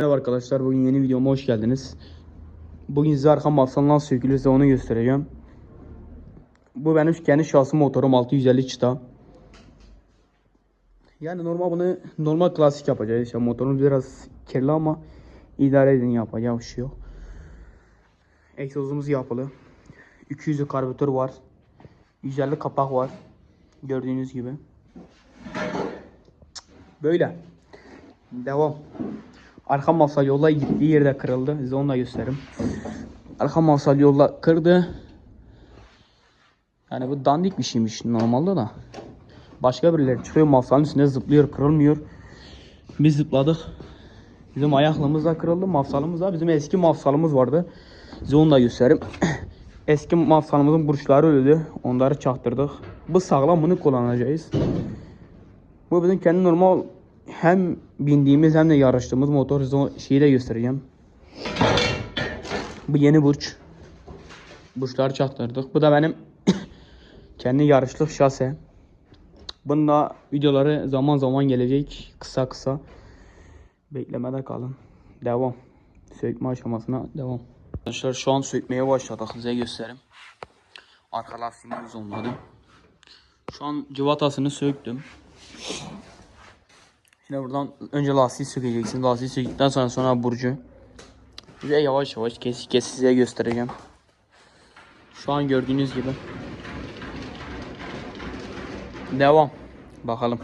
Merhaba arkadaşlar bugün yeni videoma hoş geldiniz. Bugün size arka mafsal nasıl sökülür size onu göstereceğim. Bu benim kendi şahsi motorum 650 çıta. Yani normal bunu normal klasik yapacağız. İşte motorumuz biraz kirli ama idare edin yapacağı bir şey yok. Egzozumuz yapılı. 200'lü karbüratör var. 150 kapak var. Gördüğünüz gibi. Böyle. Devam. Arka mafsal yolla gittiği yerde kırıldı. Size onu da gösteririm. Arka mafsal yolla kırdı. Yani bu dandik bir şeymiş normalde da. Başka birileri çıkıyor mafsalın üstüne zıplıyor kırılmıyor. Biz zıpladık. Bizim ayaklığımız da kırıldı. Mafsalımız da bizim eski mafsalımız vardı. Size onu da göstereyim. eski mafsalımızın burçları öldü. Onları çaktırdık. Bu sağlam bunu kullanacağız. Bu bizim kendi normal hem bindiğimiz hem de yarıştığımız motor şeyi de göstereceğim. Bu yeni burç. Burçları çaktırdık. Bu da benim kendi yarışlık şase. Bunun da videoları zaman zaman gelecek. Kısa kısa. Beklemede kalın. Devam. Sökme aşamasına devam. Arkadaşlar şu an sökmeye başladık. Size göstereyim. Arka lastiğimi zoomladım. Şu an cıvatasını söktüm. Şimdi buradan önce lastiği sökeceksin. Lastiği söktükten sonra sonra burcu. Size yavaş yavaş kes kes size göstereceğim. Şu an gördüğünüz gibi. Devam. Bakalım.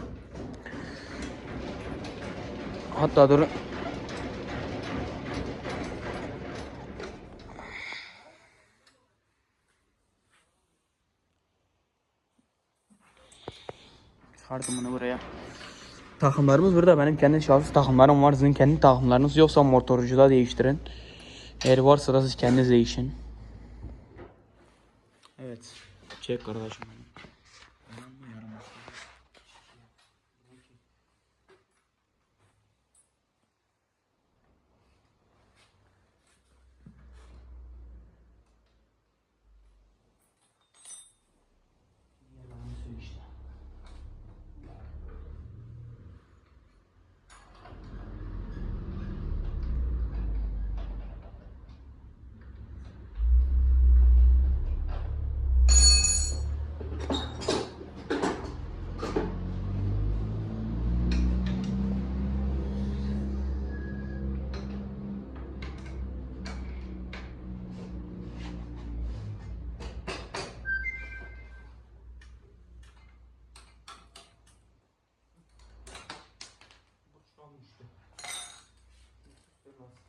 Hatta dur. Çıkardım bunu buraya. Takımlarımız burada. Benim kendi şahsi takımlarım var. Sizin kendi takımlarınız yoksa motorcuda değiştirin. Eğer varsa da siz kendiniz değişin. Evet. Çek kardeşim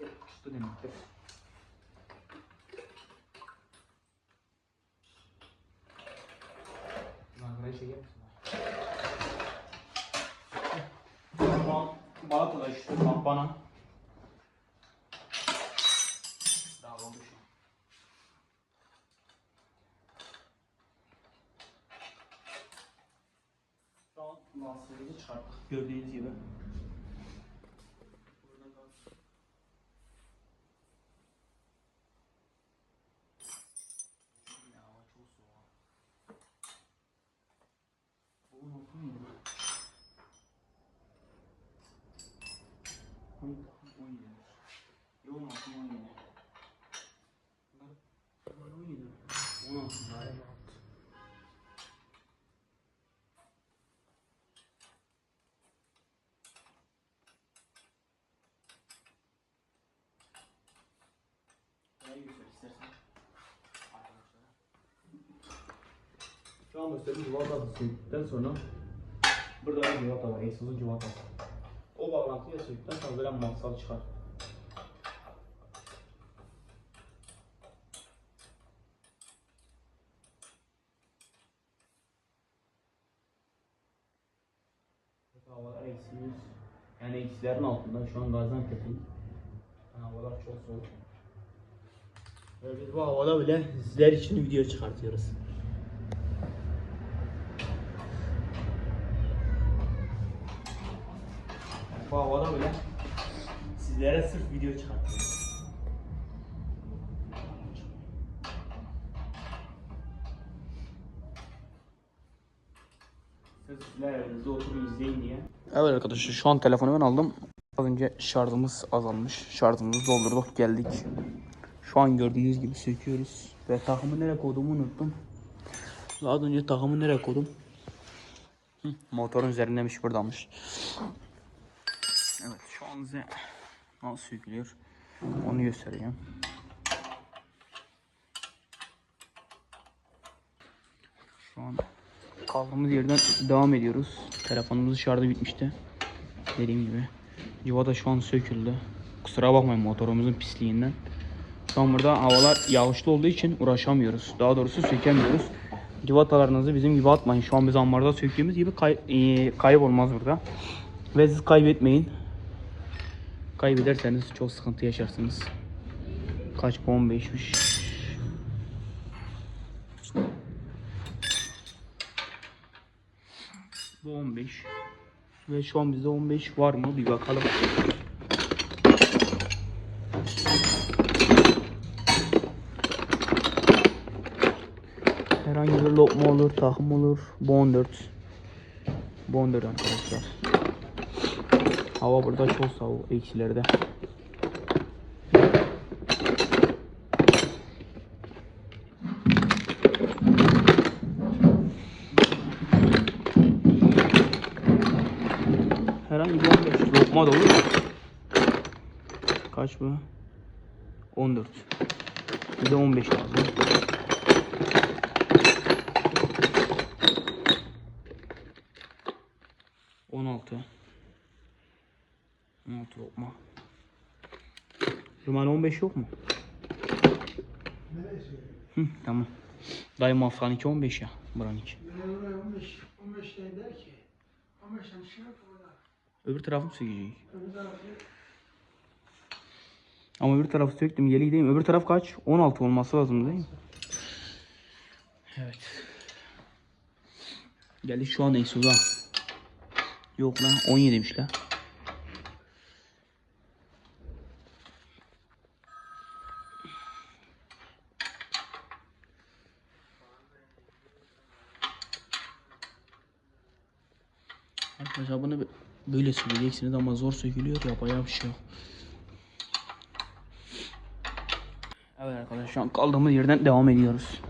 benim. Kıştı demektir. Çeker misin? Şu an Balata'da işte kampana. Dağıldı şu an. Şu an lastiğimizi çıkarttık gördüğünüz gibi. Burada da Ya hava çok soğuk. Bugün olsun muydu? Hangi takım 17? Yoğun olsun 17. Bunlar bunlar 17. 16 daha iyi altı. Burayı göster istersen. Arkadaşlara. Şu an gösterdim civatası söktükten sonra burada bir civata var, egzozun civatası. O bağlantıyı söktükten sonra böyle maksal çıkar. Havalar eksi yüz. Yani eksilerin altında. Şu an Gaziantep'in. Havalar çok soğuk. Biz bu havada bile sizler için video çıkartıyoruz. Bu havada bile sizlere sırf video çıkartıyoruz. Sizler evinizde oturup izleyin. Evet arkadaşlar şu an telefonu ben aldım. Az önce şarjımız azalmış. Şarjımızı doldurduk geldik. Şu an gördüğünüz gibi söküyoruz. Ve takımı nereye koyduğumu unuttum. Az önce takımı nereye koydum? Hı, motorun üzerindemiş buradamış. Evet şu an size nasıl sökülüyor onu göstereceğim. Şu an kaldığımız yerden devam ediyoruz. Telefonumuzun şarjı bitmişti. Dediğim gibi. Civa da şu an söküldü. Kusura bakmayın motorumuzun pisliğinden. An burada havalar yağışlı olduğu için uğraşamıyoruz. Daha doğrusu sökemiyoruz. Civatalarınızı bizim gibi atmayın. Şu an biz ambarda söktüğümüz gibi kay e, kayıp olmaz burada. Ve siz kaybetmeyin. Kaybederseniz çok sıkıntı yaşarsınız. Kaç bu 15'miş. Bu 15. Ve şu an bizde 15 var mı? Bir bakalım. Herhangi bir lokma olur, takım olur. Bu 14. Bu 14 arkadaşlar. Hava burada çok soğuk, eksilerde. Herhangi bir 15 lokma da olur. Kaç bu? 14. Bir de 15 lazım. Zuman 15 yok mu? Hı, tamam. Dayı mafkan 2 15 ya. Ben oraya 15, 15 değil der ki. 15 tane şey. Öbür tarafı mı sökecek? Ama öbür tarafı söktüm. Değil mi? Öbür taraf kaç? 16 olması lazım değil mi? Evet. Geldi şu an Exod'a. Yok lan 17'miş lan. Arkadaşlar bunu böyle söyleyeceksiniz ama zor sökülüyor ya bayağı bir şey yok. Evet arkadaşlar şu an kaldığımız yerden devam ediyoruz.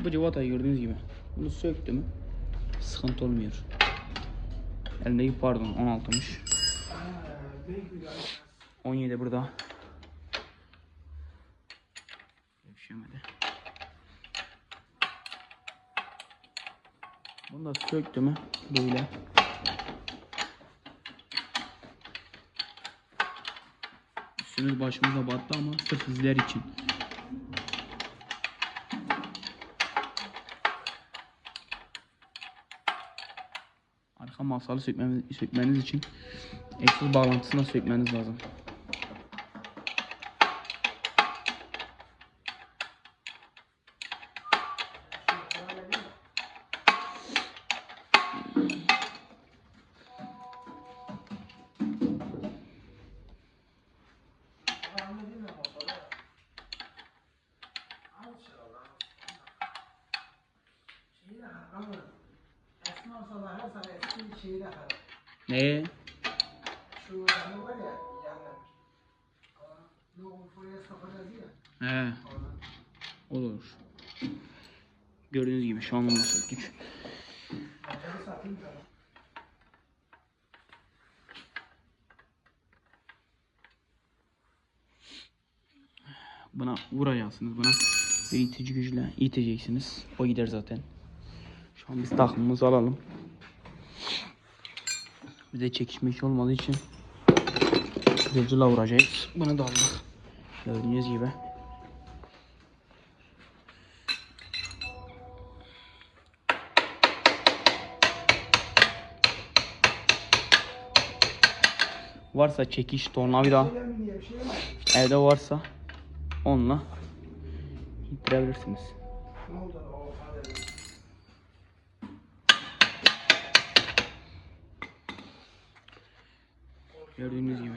Bu civatayı gördüğünüz gibi. Bunu söktüm. Sıkıntı olmuyor. Elimdeki pardon 16'mış. büyük bir gayet. 17 burada. Yetişemedi. Bunu da söktü mü? Böyle. Üstümüz başımıza battı ama sırf izler için. Arka masalı sökmemiz, sökmeniz için egzoz bağlantısına sökmeniz lazım. Şeyi de har. Ne? Şu yanı var ya yanı. Ne o buraya sokacağız ya. He. Olur. Gördüğünüz gibi şu an onu söktük. Buna vuracaksınız. Buna bir itici güçle iteceksiniz. O gider zaten. Şu an biz takımımızı alalım. Bize çekişmek olmadığı için zırcıla vuracağız. Bunu da aldık. Gördüğünüz gibi. Varsa çekiş tornavida bir evde varsa onunla ittirebilirsiniz. Gördüğünüz gibi.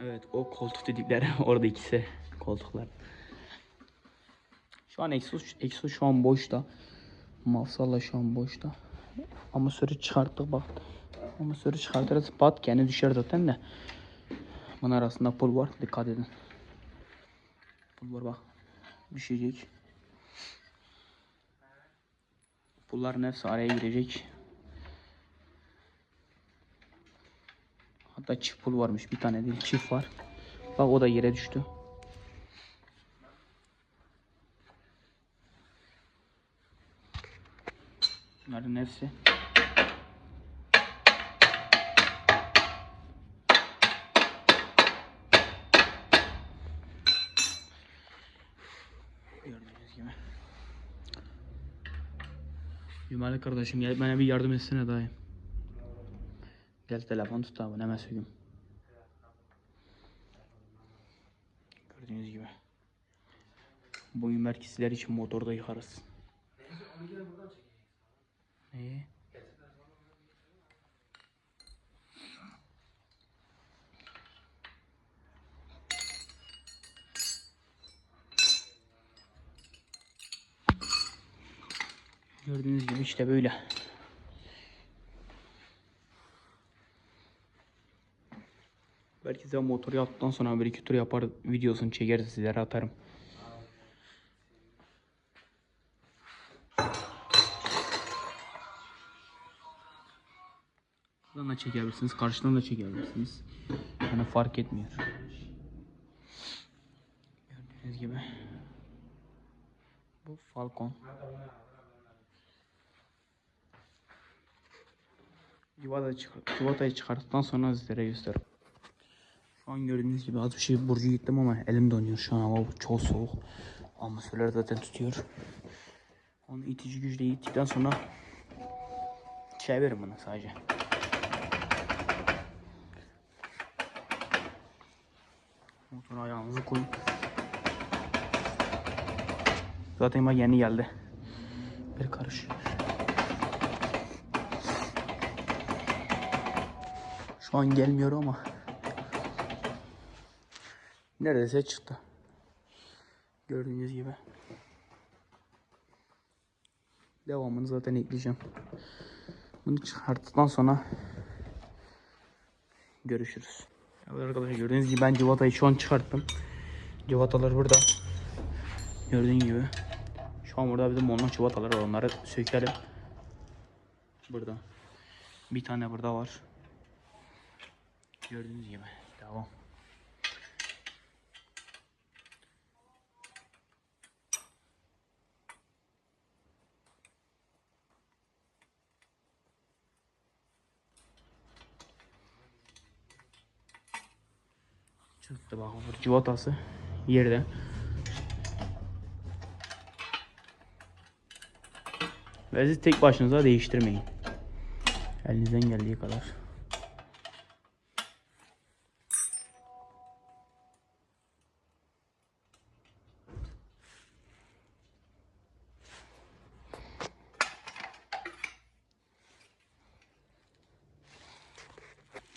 Evet o koltuk dedikleri orada ikisi koltuklar. Şu an egzoz şu an boşta. Mafsalla şu an boşta. Ama sürü çıkarttık bak. Ama sonra çıkartırız pat kendi düşer zaten de. Bunun arasında pul var dikkat edin. Pul var bak. Düşecek. Pulların hepsi araya girecek. Hatta çift pul varmış. Bir tane değil çift var. Bak o da yere düştü. Bunların hepsi. Gördüğünüz gibi. Cumali kardeşim gel bana bir yardım etsene dayı. Gel telefon tut abi hemen söyleyeyim. Gördüğünüz gibi. Boyun merkezleri için motorda yıkarız. Neyi? Gördüğünüz gibi işte böyle. Belki size motoru yaptıktan sonra bir iki tur yapar videosunu çekeriz sizlere atarım. Buradan da çekebilirsiniz, karşıdan da çekebilirsiniz. Yani fark etmiyor. Gördüğünüz gibi. Bu Falcon. Civatayı çıkarttıktan sonra sizlere gösteririm. Şu an gördüğünüz gibi az bir şey burcu gittim ama elim donuyor şu an hava çok soğuk. Atmosferler zaten tutuyor. Onu itici güçle ittikten sonra çevirin bunu sadece. Motor ayağınızı koyun. Zaten bak yeni geldi. Bir karış. Şu an gelmiyor ama neredeyse çıktı. Gördüğünüz gibi. Devamını zaten ekleyeceğim. Bunu çıkarttıktan sonra görüşürüz. Evet arkadaşlar gördüğünüz gibi ben civatayı şu an çıkarttım. Civatalar burada. Gördüğün gibi. Şu an burada bizim ondan civatalar var. Onları sökelim. Burada. Bir tane burada var. Gördüğünüz gibi. Devam. Çıktı bak bu civatası yerde. Ve siz tek başınıza değiştirmeyin. Elinizden geldiği kadar.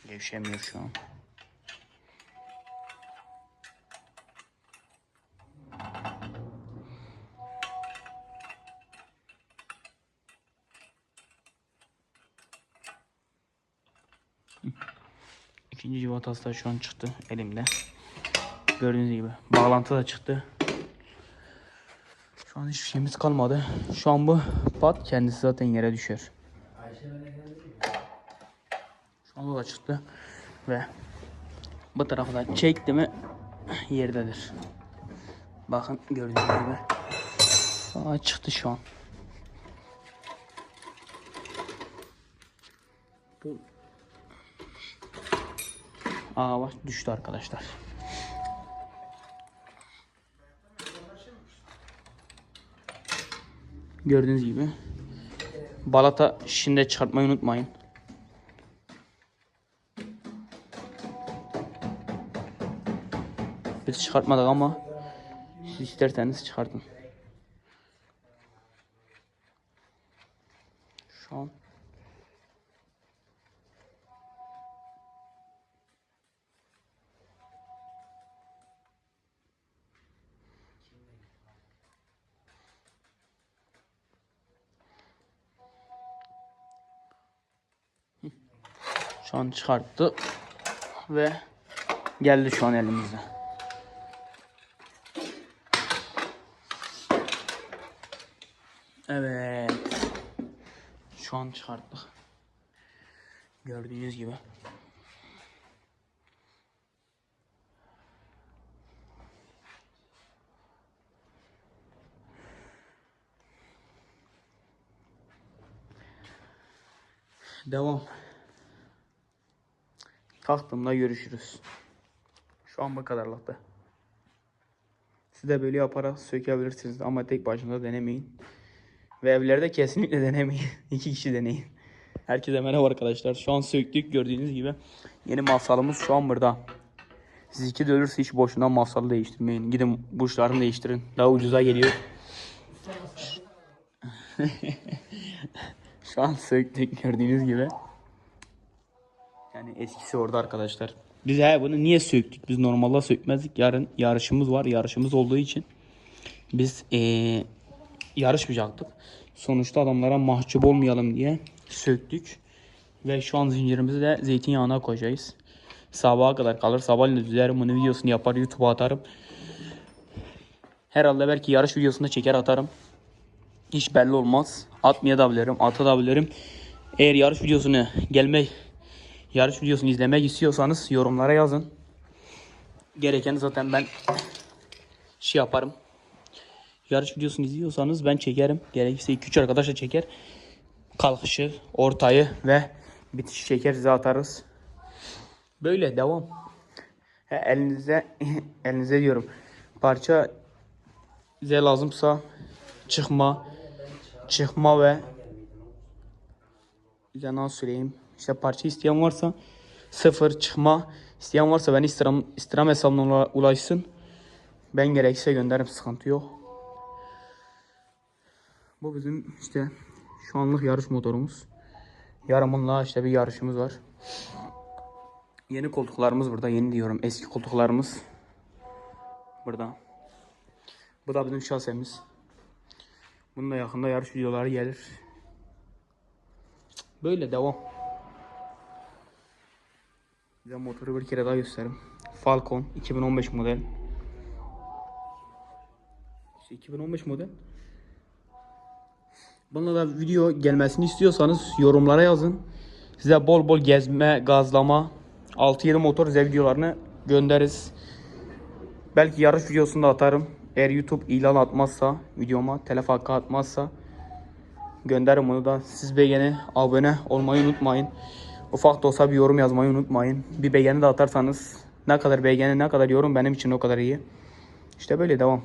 Gevşemiyor şu an. İkinci civatası da şu an çıktı elimde. Gördüğünüz gibi. Bağlantı da çıktı. Şu an hiçbir şeyimiz kalmadı. Şu an bu pat kendisi zaten yere düşer. Şu an o da çıktı. Ve bu tarafı da çekti mi yerdedir. Bakın gördüğünüz gibi. Aa, çıktı şu an. Bu Bak düştü arkadaşlar. Gördüğünüz gibi. Balata şişinde çıkartmayı unutmayın. Biz çıkartmadık ama siz isterseniz çıkartın. Şu an çıkarttı ve geldi şu an elimizde. Evet. Şu an çıkarttık. Gördüğünüz gibi. Devam. Kalktığımda görüşürüz. Şu an bu kadarlıktı. Siz de böyle yaparak sökebilirsiniz ama tek başına denemeyin. Ve evlerde kesinlikle denemeyin. İki kişi deneyin. Herkese merhaba arkadaşlar. Şu an söktük gördüğünüz gibi. Yeni mafsalımız şu an burada. Siz iki de ölürse hiç boşuna mafsalı değiştirmeyin. Gidin burçlarını değiştirin. Daha ucuza geliyor. şu an söktük gördüğünüz gibi. Yani eskisi orada arkadaşlar. Biz he bunu niye söktük? Biz normalde sökmezdik. Yarın yarışımız var. Yarışımız olduğu için biz eee, yarışmayacaktık. Sonuçta adamlara mahcup olmayalım diye söktük. Ve şu an zincirimizi de zeytinyağına koyacağız. Sabaha kadar kalır. Sabahleyin düzerim bunu videosunu yapar YouTube'a atarım. Herhalde belki yarış videosunda çeker atarım. Hiç belli olmaz. Atmaya da bilirim, atabilirim. Eğer yarış videosunu gelme yarış videosunu izlemek istiyorsanız yorumlara yazın. Gereken zaten ben şey yaparım. Yarış videosunu izliyorsanız ben çekerim. Gerekirse 2-3 arkadaşla çeker. Kalkışı, ortayı ve bitiş çeker size atarız. Böyle devam. He, elinize elinize diyorum. Parça size lazımsa çıkma çıkma ve size nasıl söyleyeyim işte parça isteyen varsa sıfır çıkma isteyen varsa beni Instagram, Instagram hesabına ula- ulaşsın. Ben gerekirse gönderirim sıkıntı yok. Bu bizim işte şu anlık yarış motorumuz. Yarın bununla işte bir yarışımız var. Yeni koltuklarımız burada. Yeni diyorum. Eski koltuklarımız. Burada. Bu da bizim şasemiz. Bunun da yakında yarış videoları gelir. Böyle devam. Size motoru bir kere daha göstereyim. Falcon 2015 model. İşte 2015 model. Bununla da video gelmesini istiyorsanız yorumlara yazın. Size bol bol gezme, gazlama, 6-7 motor size videolarını göndeririz. Belki yarış videosunu da atarım. Eğer YouTube ilan atmazsa, videoma telef hakkı atmazsa gönderirim onu da. Siz beğeni, abone olmayı unutmayın. Ufak da olsa bir yorum yazmayı unutmayın. Bir beğeni de atarsanız ne kadar beğeni, ne kadar yorum benim için o kadar iyi. İşte böyle devam.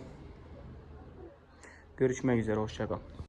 Görüşmek üzere, hoşçakal.